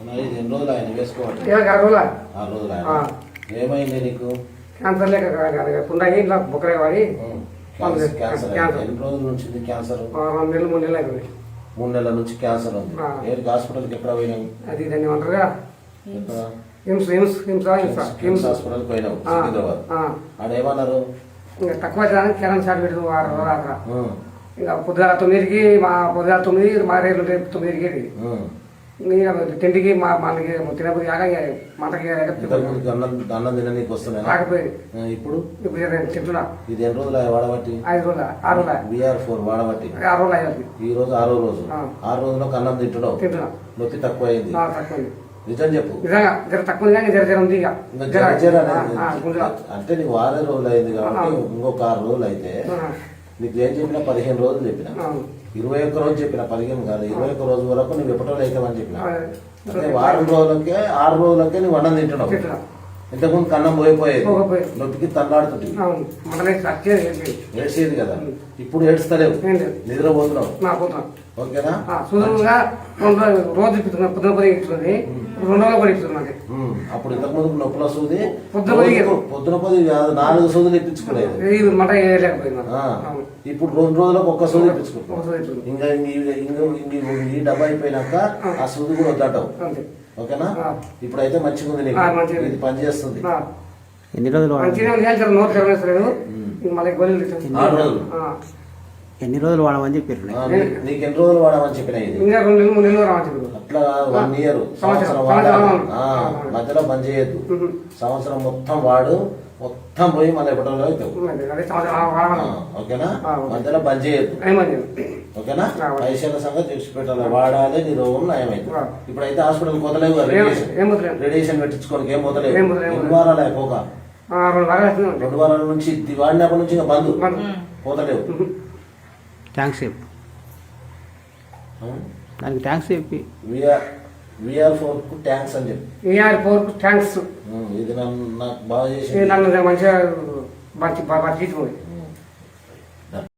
ఎన్ని రోజులు ఆయన వేసుకోవాలి ఆరు రోజుల. ఆయన ఏమైంది నీకు? క్యాన్సర్ లేక పుండాయి ఇట్లా బుక్కలే వాడి. క్యాన్సర్. ఎన్ని రోజుల నుంచి ఉంది క్యాన్సర్? నెలలు మూడు నెలలు మూడు నెలల నుంచి క్యాన్సర్ ఉంది. హాస్పిటల్కి ఎక్కడ అది దాన్ని ఏమంటారుగా ఎక్కడ హిమ్స్ హిమ్స్ హిమ్స్ హిమ్స్ కిమ్స్ హిమ్స్ హాస్పిటల్కి పోయినావు సికింద్రాబాద్. ఇంకా తక్కువ కిరణ్ షాట్ పెడుతూ వారు. ఇంకా పొద్దుగాల తొమ్మిదికి మా పొద్దుగాల తొమ్మిది మా రేట్లు రేపు తొమ్మిదికి తిండికి మా మనకి తినబుద్ధి కాక ఇంకా మంటకి ఇంతకుముందు అన్నం అన్నం తిన నీకు వస్తున్నాయి రాకపోయింది. ఇప్పుడు? ఇప్పుడు నేను తింటున్నా. ఇది ఎన్ని రోజులు వాడబట్టి? ఐదు రోజుల? ఆరు రోజుల? ఫోర్ వాడబట్టి. ఆరు రోజులు అయ్యాలి ఈ రోజు ఆరో రోజు. ఆరు రోజుల్లో అన్నం తింటున్నావు. తింటున్నా. నొప్పి తక్కువ అయింది. నిజం చెప్పు. నిజంగా జర తక్కువ జర జర ఉంది. అంటే నీకు వారం రోజులు అయింది కాబట్టి. ఇంకొక ఆరు రోజులు అయితే నీకు ఏం చెప్పినా పదిహేను రోజులు చెప్పిన. ఇరవై ఒక్క రోజు చెప్పిన? పదిహేను కాదు. ఇరవై ఒక్క రోజు వరకు నువ్వు ఎప్పటో అవుతావని చెప్పిన. అంటే వారం రోజులకే ఆరు రోజులకే నువ్వు అన్నం తింటున్నావు. తింటున్నా. ఇంతకుముందు కన్నం పోయిపోయేది. నొప్పికి తల్లాడుతుంది? ఏడ్చేది కదా. ఇప్పుడు ఏడుస్తలేవు. నిద్రపోతున్నావు. ఓకేనా? సుదూరంగా రెండు రోజు పొద్దున రెండు రోజులు అప్పుడు ఇంతకుముందు నొప్పుల సూది పొద్దున పది నాలుగు సూదులు ఇప్పించుకునేది మంట. ఇప్పుడు రెండు రోజులకు ఒక్క సూది ఇప్పించుకుంటాం. ఇంకా ఈ- డబ్బా అయిపోయినాక ఆ. సూది కూడా వద్దంటావు ఓకేనా. ఇప్పుడైతే మంచిగా ఉంది. ఇది పని చేస్తుంది. ఆ, ఎన్ని రోజులు మంచిగా ఇంక మళ్ళీ గోళీలు. ఆరు రోజులు. ఎన్ని రోజులు వాడమని చెప్పారు నీకు ఎన్ని రోజులు వాడమని చెప్పిన ఇది? ఇంకా రెండు నెలలు మూడు నెలలు రావచ్చు. అట్లా వన్ ఇయర్ సంవత్సరం. వాడాలి. మధ్యలో బంద్ చేయొద్దు. సంవత్సరం మొత్తం వాడు మొత్తం పోయి మళ్ళీ ఎప్పటిలో అవుతావు. ఓకేనా. మధ్యలో బంద్ చేయొద్దు. ఓకేనా. పైసల సంగతి పెట్టాలి వాడాలి నీ రోగం నయమైంది. ఇప్పుడైతే హాస్పిటల్ పోతలేవు కదా, ఏం రేడియేషన్ ఏం వదిలేదు రేడియేషన్ పెట్టించుకోనికి ఏం ఏం ఎన్ని వారాలు అయిపోక? రెండు వారాలు నుంచి వాడినప్పటి నుంచి ఇంకా బంద్. బంద్. పోతలేవు. థ్యాంక్స్ చెప్పు. దానికి థ్యాంక్స్ చెప్పి. విఆర్ విఆర్ ఫోర్కు ట్యాంక్స్ అని చెప్పి. ER four thanks. ఉమ్, ఇది నన్ను నాకు బాగా చేసి నన్ను మంచిగా మంచి తీసుకుంది